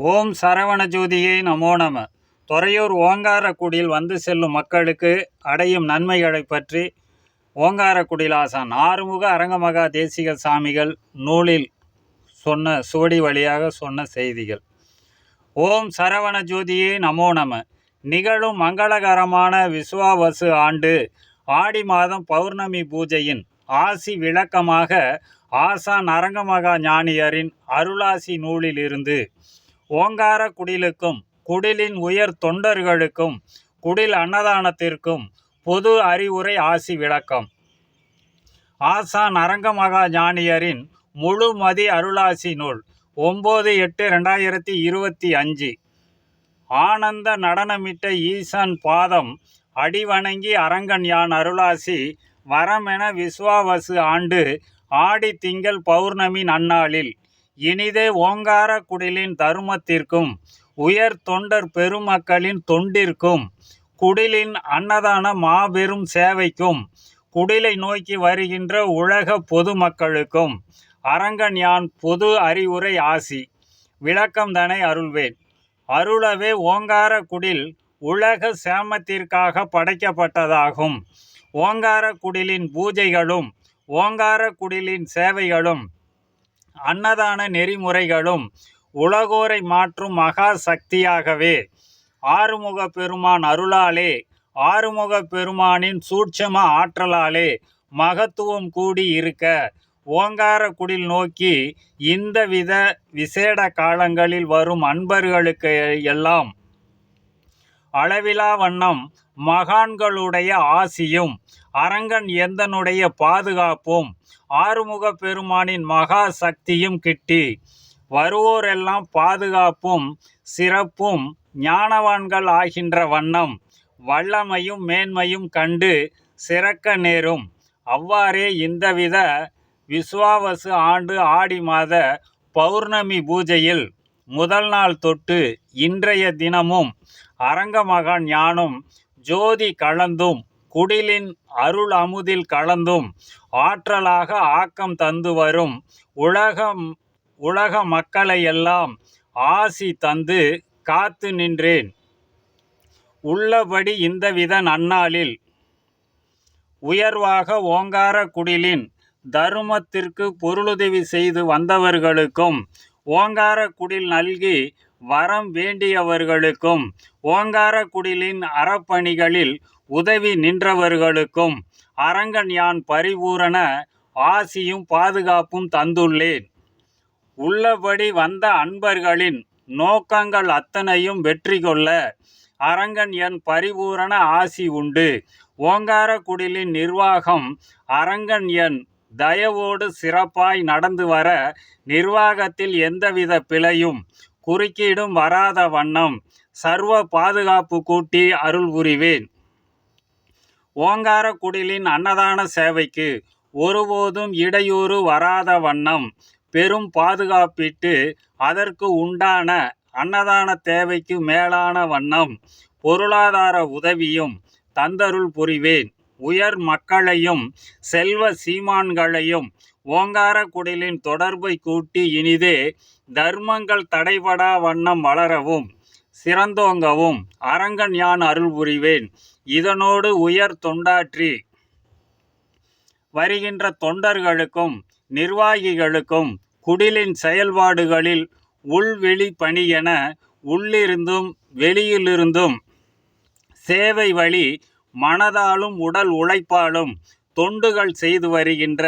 ஓம் சரவண ஜோதியை நமோ நம. துறையூர் ஓங்காரக்குடியில் வந்து செல்லும் மக்களுக்கு அடையும் நன்மைகளைப் பற்றி ஓங்காரக்குடியில் ஆசான் ஆறுமுக அரங்கமகா தேசிக சாமிகள் நூலில் சொன்ன சுவடி வழியாக சொன்ன செய்திகள். ஓம் சரவண ஜோதியே நமோ நம. நிகழும் மங்களகரமான விஸ்வாவசு ஆண்டு ஆடி மாதம் பௌர்ணமி பூஜையின் ஆசி விளக்கமாக ஆசான் அரங்கமகா ஞானியரின் அருளாசி நூலிலிருந்து ஓங்கார குடிலுக்கும் குடிலின் உயர் தொண்டர்களுக்கும் குடில் அன்னதானத்திற்கும் பொது அறிவுரை ஆசி விளக்கம். ஆசான் அரங்கமகா ஞானியரின் முழுமதி அருளாசி நூல் ஒம்பது எட்டு ரெண்டாயிரத்தி இருபத்தி அஞ்சு. ஆனந்த நடனமிட்ட ஈசன் பாதம் அடிவணங்கி அரங்கன் யான் அருளாசி வரமென விஸ்வாவசு ஆண்டு ஆடி திங்கள் பௌர்ணமி நன்னாளில். இனிதே ஓங்கார குடிலின் தருமத்திற்கும் உயர் தொண்டர் பெருமக்களின் தொண்டிற்கும் குடிலின் அன்னதான மாபெரும் சேவைக்கும் குடிலை நோக்கி வருகின்ற உலக பொதுமக்களுக்கும் அரங்கன் யான் பொது அறிவுரை ஆசி. விளக்கம் தனை அருள்வேன். அருளவே ஓங்கார குடில் உலக சேமத்திற்காக படைக்கப்பட்டதாகும். ஓங்கார குடிலின் பூஜைகளும் ஓங்கார குடிலின் சேவைகளும் அன்னதான நெறிமுறைகளும் உலகோரை மாற்றும் மகா சக்தியாகவே. ஆறுமுக பெருமான் அருளாலே ஆறுமுக பெருமானின் சூட்சம ஆற்றலாலே மகத்துவம் கூடி இருக்க ஓங்கார குடில் நோக்கி இந்த வித விசேட காலங்களில் வரும் அன்பர்களுக்கு எல்லாம் அளவிலா வண்ணம் மகான்களுடைய ஆசியும் அரங்கன் எந்தனுடைய பாதுகாப்பும் ஆறுமுக பெருமானின் மகா சக்தியும் கிட்டி வருவோரெல்லாம் பாதுகாப்பும் சிறப்பும் ஞானவான்கள் ஆகின்ற வண்ணம் வல்லமையும் மேன்மையும் கண்டு சிறக்க நேரும். அவ்வாறே இந்தவித விஸ்வாவசு ஆண்டு ஆடி மாத பௌர்ணமி பூஜையில் முதல் நாள் தொட்டு இன்றைய தினமும் அரங்கமகன் ஞானம் ஜோதி கலந்தும் குடிலின் அருள் அமுதில் கலந்தும் ஆற்றலாக ஆக்கம் தந்து வரும் உலகம் உலக மக்களையெல்லாம் ஆசி தந்து காத்து நின்றேன். உள்ளபடி இந்தவித நன்னாளில் உயர்வாக ஓங்கார குடிலின் தருமத்திற்கு பொருளுதவி செய்து வந்தவர்களுக்கும் ஓங்கார குடில் நல்கி வரம் வேண்டியவர்களுக்கும் ஓங்கார குடிலின் அறப்பணிகளில் உதவி நின்றவர்களுக்கும் அரங்கன் யான் பரிபூரண ஆசியும் பாதுகாப்பும் தந்துள்ளேன். உள்ளபடி வந்த அன்பர்களின் நோக்கங்கள் அத்தனையும் வெற்றி கொள்ள அரங்கன் என் பரிபூரண ஆசி உண்டு. ஓங்கார குடிலின் நிர்வாகம் அரங்கன் என் தயவோடு சிறப்பாய் நடந்து வர நிர்வாகத்தில் எந்தவித பிழையும் குறுக்கீடும் வராத வண்ணம் சர்வ பாதுகாப்பு கூட்டி அருள் புரிவேன். ஓங்கார குடிலின் அன்னதான சேவைக்கு ஒருபோதும் இடையூறு வராத வண்ணம் பெரும் பாதுகாப்பிட்டு அதற்கு உண்டான அன்னதான தேவைக்கு மேலான வண்ணம் பொருளாதார உதவியும் தந்தருள் புரிவேன். உயர் மக்களையும் செல்வ சீமான்களையும் ஓங்கார குடிலின் தொடர்பை கூட்டி இனிதே தர்மங்கள் தடைபடா வண்ணம் வளரவும் சிறந்தோங்கவும் அரங்கன் யான் அருள் புரிவேன். இதனோடு உயர் தொண்டாற்றி வருகின்ற தொண்டர்களுக்கும் நிர்வாகிகளுக்கும் குடிலின் செயல்பாடுகளில் உள்வெளி பணி என உள்ளிருந்தும் வெளியிலிருந்தும் சேவை வழி மனதாலும் உடல் உழைப்பாலும் தொண்டுகள் செய்து வருகின்ற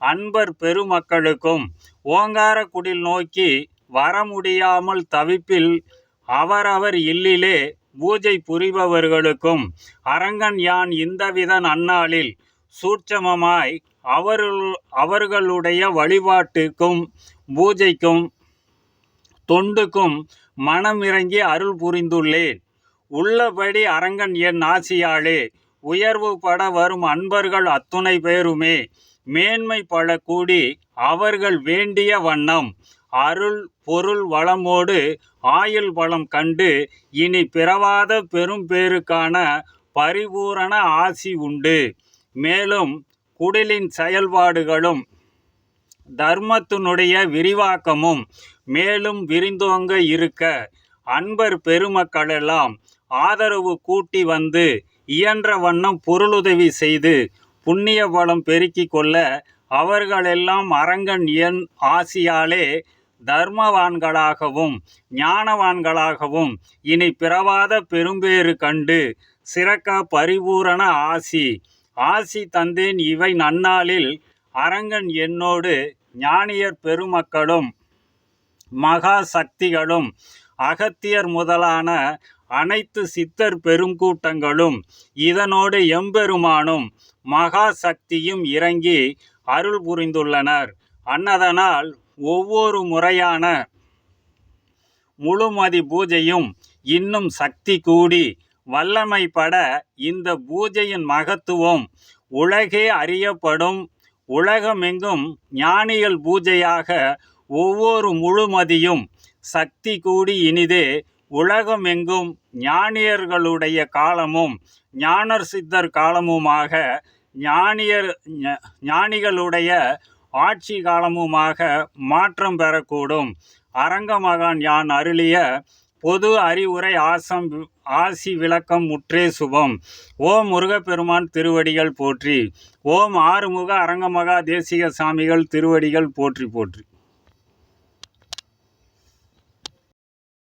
அன்பர் பெருமக்களுக்கும் ஓங்காரக்குடில் நோக்கி வர முடியாமல் தவிப்பில் அவரவர் இல்லிலே பூஜை புரிபவர்களுக்கும் அரங்கன் யான் இந்தவித நன்னாளில் சூட்சமமாய் அவர்கள் அவர்களுடைய வழிபாட்டுக்கும் பூஜைக்கும் தொண்டுக்கும் மனம் இறங்கி அருள் புரிந்துள்ளேன். உள்ளபடி அரங்கன் என் ஆசியாளே உயர்வு பட வரும் அன்பர்கள் அத்துணை பேருமே. மேன்மை பல கூடி அவர்கள் வேண்டிய வண்ணம் அருள் பொருள் வளமோடு ஆயுள் வளம் கண்டு இனி பிறவாத பெரும் பேருக்கான பரிபூரண ஆசி உண்டு. மேலும் குடிலின் செயல்பாடுகளும் தர்மத்தினுடைய விரிவாக்கமும் மேலும் விரிந்தோங்க இருக்க அன்பர் பெருமக்களெல்லாம் ஆதரவு கூட்டி வந்து இயன்ற வண்ணம் பொருளுதவி செய்து புண்ணிய பலம் பெருக்கிக் கொள்ள அவர்களெல்லாம் அரங்கன் என் ஆசியாலே தர்மவான்களாகவும் ஞானவான்களாகவும் இனி பிறவாத பெரும்பேறு கண்டு சிறக்க பரிபூரண ஆசி. ஆசி தந்தேன் இவை நன்னாளில் அரங்கன் என்னோடு ஞானியர் பெருமக்களும் மகா சக்திகளும் அகத்தியர் முதலான அனைத்து சித்தர் பெருங்கூட்டங்களும் இதனோடு எம்பெருமானும் மகா சக்தியும் இறங்கி அருள் புரிந்துள்ளனர். அன்னதனால் ஒவ்வொரு முறையான முழுமதி பூஜையும் இன்னும் சக்தி கூடி வல்லமைப்பட இந்த பூஜையின் மகத்துவம் உலகே அறியப்படும். உலகமெங்கும் ஞானிகள் பூஜையாக ஒவ்வொரு முழுமதியும் சக்தி கூடி இனிதே உலகமெங்கும் ஞானியர்களுடைய காலமும் ஞானர் சித்தர் காலமுமாக ஞானியர் ஞ- ஞானிகளுடைய ஆட்சி காலமுமாக மாற்றம் பெறக்கூடும். அரங்க மகான் யான் அருளிய பொது அறிவுரை ஆசம் ஆசி விளக்கம் முற்றே சுபம். ஓம் முருகப்பெருமான் திருவடிகள் போற்றி. ஓம் ஆறுமுக அரங்கமகா தேசிக சாமிகள் திருவடிகள் போற்றி போற்றி.